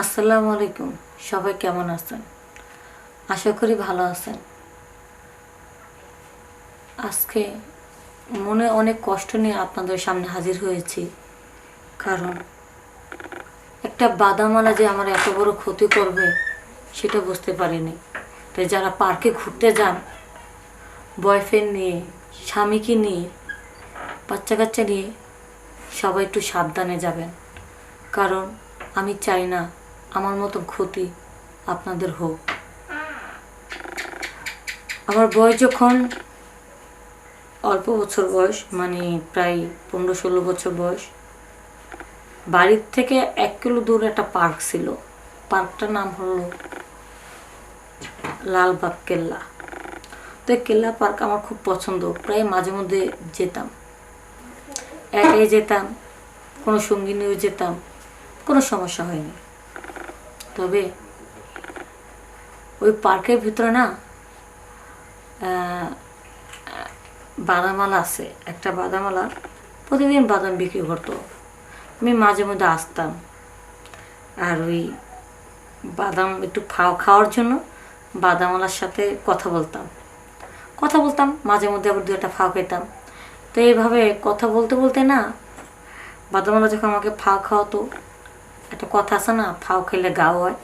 আসসালামু আলাইকুম। সবাই কেমন আছেন? আশা করি ভালো আছেন। আজকে মনে অনেক কষ্ট নিয়ে আপনাদের সামনে হাজির হয়েছি। কারণ একটা বাদামালা যে আমার এত বড় ক্ষতি করবে, সেটা বুঝতে পারিনি। তাই যারা পার্কে ঘুরতে যান বয়ফ্রেন্ড নিয়ে, স্বামীকে নিয়ে বাচ্চা কাচ্চা নিয়ে, সবাই একটু সাবধানে যাবেন। কারণ আমি চাই না আমার মতো ক্ষতি আপনাদের হোক। আমার বয়স যখন অল্প বছর বয়স মানে প্রায় পনেরো ষোলো বছর বয়স, বাড়ির থেকে এক কিলো দূরে একটা পার্ক ছিল। পার্কটার নাম হলো লালবাগ কেল্লা। তো কেল্লা পার্ক আমার খুব পছন্দ, প্রায় মাঝে মধ্যে যেতাম। একাই যেতাম, কোনো সঙ্গী নিয়েও যেতাম, কোনো সমস্যা হয়নি। তবে ওই পার্কের ভিতরে না বাদামালা আছে, একটা বাদামালা প্রতিদিন বাদাম বিক্রি করতো। আমি মাঝে মধ্যে আসতাম আর ওই বাদাম একটু খাওয়া খাওয়ার জন্য বাদামালার সাথে কথা বলতাম। কথা বলতাম, মাঝে মধ্যে আবার দু একটা ফাও খেতাম। তো এইভাবে কথা বলতে বলতে না বাদামালা যখন আমাকে ফাও খাওয়াতো একটা কথা আছে না ফাও খেলে গাও হয়।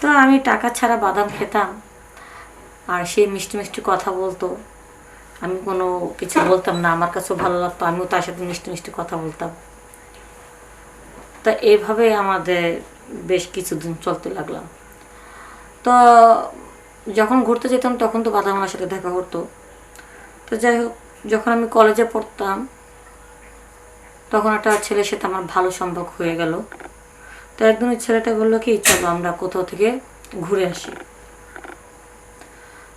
তো আমি টাকা ছাড়া বাদাম খেতাম। আর সে মিষ্টি মিষ্টি কথা বলতো। আমি কোনো কিছু বলতাম না, আমার কাছেও ভালো লাগতো, আমিও তার সাথে মিষ্টি মিষ্টি কথা বলতাম। তা এইভাবে আমাদের বেশ কিছুদিন চলতে লাগলাম। তো যখন ঘুরতে যেতাম, তখন তো বাদামালার সাথে দেখা করতো তো যাই হোক, যখন আমি কলেজে পড়তাম তখন একটা ছেলের সাথে আমার ভালো সম্পর্ক হয়ে গেল। তো একদিন ওই ছেলেটা বলল কি, চলো আমরা কোথাও থেকে ঘুরে আসি।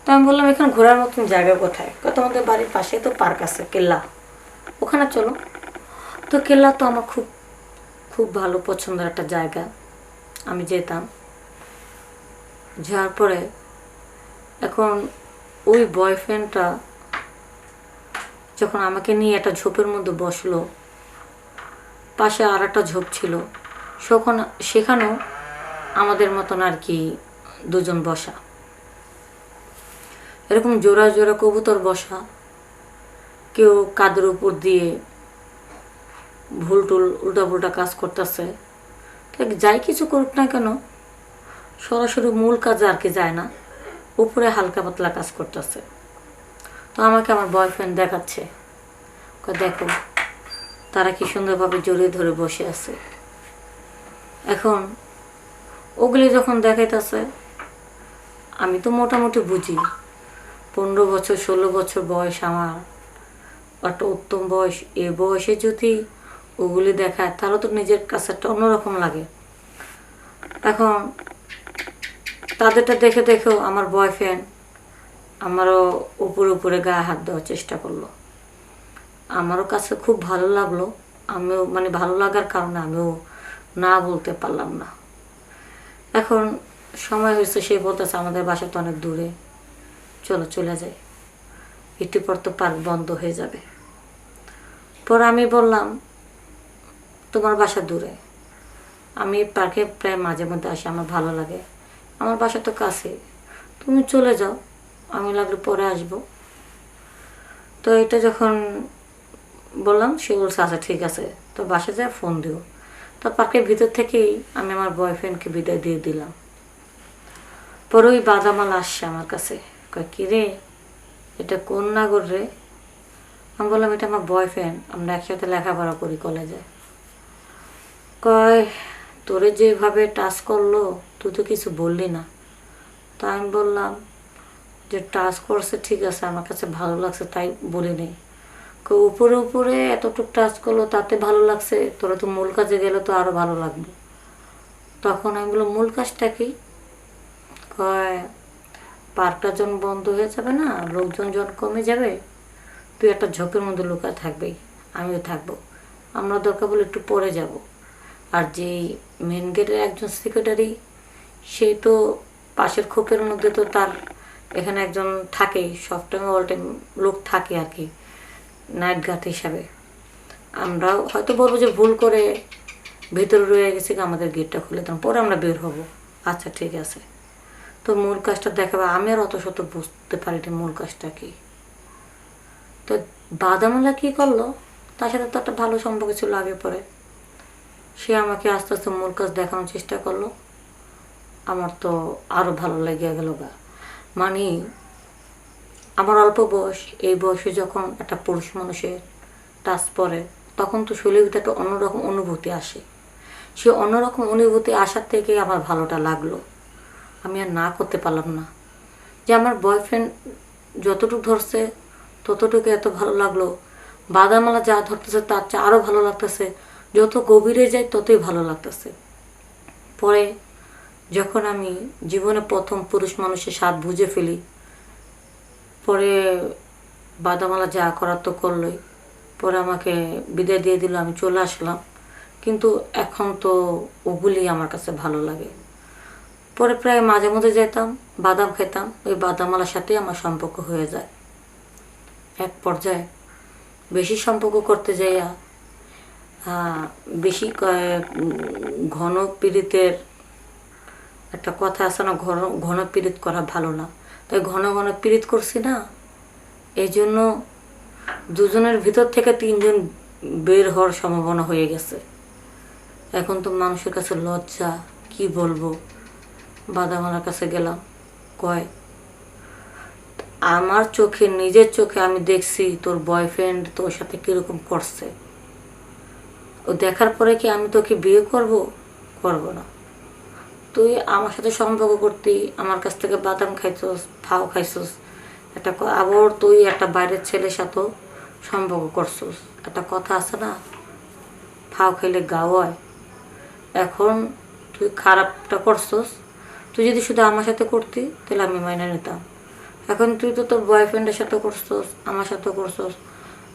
তো আমি বললাম, এখানে ঘোরার মতন জায়গা কোথায়? কত আমাদের বাড়ির পাশে তো পার্ক আছে, কেল্লা। ওখানে চলো। তো কেল্লা তো আমার খুব খুব ভালো পছন্দের একটা জায়গা। আমি যেতাম। যাওয়ার পরে এখন ওই বয়ফ্রেন্ডটা যখন আমাকে নিয়ে একটা ঝোপের মধ্যে বসল পাশে আর একটা ঝোপ ছিল। সেখানে সেখানেও আমাদের মতন আর কি দুজন বসা। এরকম জোড়া জোড়া কবুতর বসা। কেউ কাদের উপর দিয়ে ভুল টুল উল্টা পুল্টা কাজ করতেছে। যাই কিছু করুক না কেন, সরাসরি মূল কাজে আর কি যায় না। উপরে হালকা পাতলা কাজ করতেছে। তো আমাকে আমার বয়ফ্রেন্ড দেখাচ্ছে। দেখো তারা কি সুন্দরভাবে জড়িয়ে ধরে বসে আছে? এখন ওগুলি যখন দেখাইতেছে, আমি তো মোটামুটি বুঝি, পনেরো বছর, ষোলো বছর বয়স আমার। একটা উত্তম বয়স, এ বয়সে যদি ওগুলি দেখায়, তাহলে তো নিজের কাছে একটা অন্যরকম লাগে। এখন তাদেরটা দেখে দেখেও আমার বয়ফ্রেন্ড আমারও উপরে উপরে গায়ে হাত দেওয়ার চেষ্টা করল। আমারও কাছে খুব ভালো লাগল। আমিও মানে ভালো লাগার কারণে আমিও না বলতে পারলাম না। এখন সময় হয়েছে, সে বলতেছে আমাদের বাসা তো অনেক দূরে। চলো, চলে যাই। পর তো পার্ক বন্ধ হয়ে যাবে। পর আমি বললাম, তোমার বাসা দূরে। আমি পার্কে প্রায় মাঝে মধ্যে আসি, আমার ভালো লাগে। আমার বাসা তো কাছে। তুমি চলে যাও, আমি লাগলে পরে আসব। তো এটা যখন বললাম সে বলছে আচ্ছা ঠিক আছে, তো বাসা যায় ফোন দিও। তো পার্কের ভিতর থেকেই আমি আমার বয়ফ্রেন্ডকে বিদায় দিয়ে দিলাম। পরে ওই বাদামাল আসছে আমার কাছে। কয়, কি রে, এটা কোন নাগর রে? আমি বললাম, এটা আমার বয়ফ্রেন্ড আমরা একসাথে লেখাপড়া করি কলেজে কয়, তোরে যেভাবে টাচ করল, তুই তো কিছু বললি না। তা আমি বললাম যে টাচ করছে, ঠিক আছে, আমার কাছে ভালো লাগছে, তাই বলে নেই উপরে উপরে এতটুক টাচ করল, তাতে ভালো লাগছে, তোরা তো মূল কাজে গেলে তো আরও ভালো লাগবে। তখন আমি বললাম, মূল কাজটা কি? কয়, পার্কটা যখন বন্ধ হয়ে যাবে না, লোকজন যখন কমে যাবে, তুই একটা ঝোপের মধ্যে লুকায় থাকবেই আমিও থাকব। আমরা দরকার বলে একটু পরে যাব। আর যে মেন গেটের একজন সেক্রেটারি সে তো পাশের খোপের মধ্যে তো তার, এখানে একজন থাকে, সব টাইম অল টাইম লোক থাকে আর কি। নাইট গার্ড হিসাবে। আমরাও হয়তো বলব যে ভুল করে ভেতরে রয়ে গেছে আমাদের গেটটা খুলে দাম পরে আমরা বের হব। আচ্ছা ঠিক আছে। তো মূল কাজটা দেখাবে, আমি আর অত শত বুঝতে পারি পারিনি মূল কাজটা কি। তো বাদামলা কি করল? তার সাথে তো একটা ভালো সম্পর্ক ছিল আগে পরে। সে আমাকে আস্তে আস্তে মূল কাজ দেখানোর চেষ্টা করল। আমার তো আরও ভালো লেগে গেল গা। মানে আমার অল্প বয়স, এই বয়সে যখন একটা পুরুষ মানুষের টাচ পরে তখন তো শরীরের একটা অন্যরকম অনুভূতি আসে। সে অন্যরকম অনুভূতি আসার থেকে আমার ভালোটা লাগল। আমি আর না করতে পারলাম না। যে আমার বয়ফ্রেন্ড যতটুকু ধরছে, ততটুকু এত ভালো লাগল। বাদামালা যা ধরতেছে, তার চেয়ে আরও ভালো লাগতেছে। যত গভীরে যায় ততই ভালো লাগতেছে। পরে যখন আমি জীবনে প্রথম পুরুষ মানুষের স্বাদ বুঝে ফেলি পরে বাদামালা যা করার তো করলোই। পরে আমাকে বিদায় দিয়ে দিল, আমি চলে আসলাম। কিন্তু এখন তো ওগুলি আমার কাছে ভালো লাগে। পরে প্রায় মাঝে মধ্যে যেতাম, বাদাম খেতাম, ওই বাদামালার সাথেই আমার সম্পর্ক হয়ে যায়। এক পর্যায়ে বেশি সম্পর্ক করতে যাইয়া বেশি ঘন পীড়িতের একটা কথা আছে না, ঘন ঘন পীড়িত করা ভালো না। তাই ঘন ঘন পীড়িত করছি না। এই জন্য দুজনের ভিতর থেকে তিনজন বের হওয়ার সম্ভাবনা হয়ে গেছে। এখন তো মানুষের কাছে লজ্জা, কি বলব? বাদামালার কাছে গেলাম, কয়, আমার চোখে, নিজের চোখে আমি দেখছি তোর বয়ফ্রেন্ড তোর সাথে কীরকম করছে। ও দেখার পরে কি আমি তোকে বিয়ে করব? করব না। তুই আমার সাথে সম্পর্ক করতি, আমার কাছ থেকে বাদাম খাইছস ফাও খাইছস। একটা আবার তুই একটা বাইরের ছেলের সাথেও সম্পর্ক করছস। একটা কথা আছে না? ফাও খাইলে গাও হয়। এখন তুই খারাপটা করছস। তুই যদি শুধু আমার সাথে করতি, তাহলে আমি মাইনে নিতাম। এখন তুই তো তোর বয়ফ্রেন্ডের সাথে করছস, আমার সাথে করছস।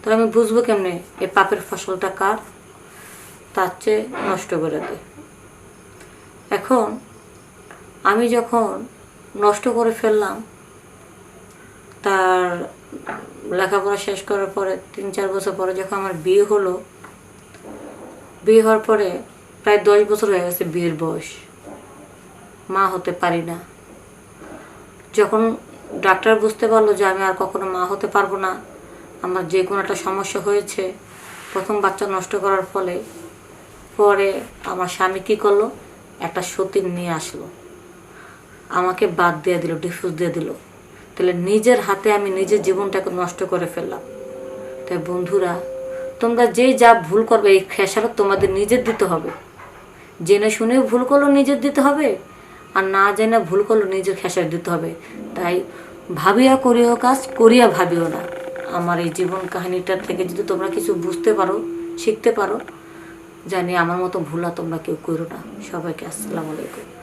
তাহলে আমি বুঝব কেমনে? এই পাপের ফসলটা কার? তার চেয়ে নষ্ট করে দে। এখন আমি যখন নষ্ট করে ফেললাম, তার লেখাপড়া শেষ করার পরে, তিন চার বছর পরে যখন আমার বিয়ে হলো, বিয়ে হওয়ার পরে প্রায় দশ বছর হয়ে গেছে বিয়ের বয়স। মা হতে পারি না। যখন ডাক্তার বুঝতে পারল যে আমি আর কখনো মা হতে পারব না, আমার যে কোনো একটা সমস্যা হয়েছে, প্রথম বাচ্চা নষ্ট করার ফলে, পরে আমার স্বামী কী করল? একটা সতীন নিয়ে আসলো। আমাকে বাদ দিয়ে দিল ডিফিউজ দিয়ে দিল। তাহলে নিজের হাতে আমি নিজের জীবনটাকে নষ্ট করে ফেললাম। তাই বন্ধুরা, তোমরা যে যা ভুল করবে, এই খেসারত তোমাদের নিজের দিতে হবে। জেনে শুনে ভুল করল নিজের দিতে হবে, আর না জেনে ভুল করল নিজের খেসার দিতে হবে। তাই ভাবিয়া করিও কাজ, করিয়া ভাবিও না। আমার এই জীবন কাহিনীটার থেকে যদি তোমরা কিছু বুঝতে পারো, শিখতে পারো, জানি আমার মতো ভুলা তোমরা কেউ করো না। সবাইকে আসসালামু আলাইকুম।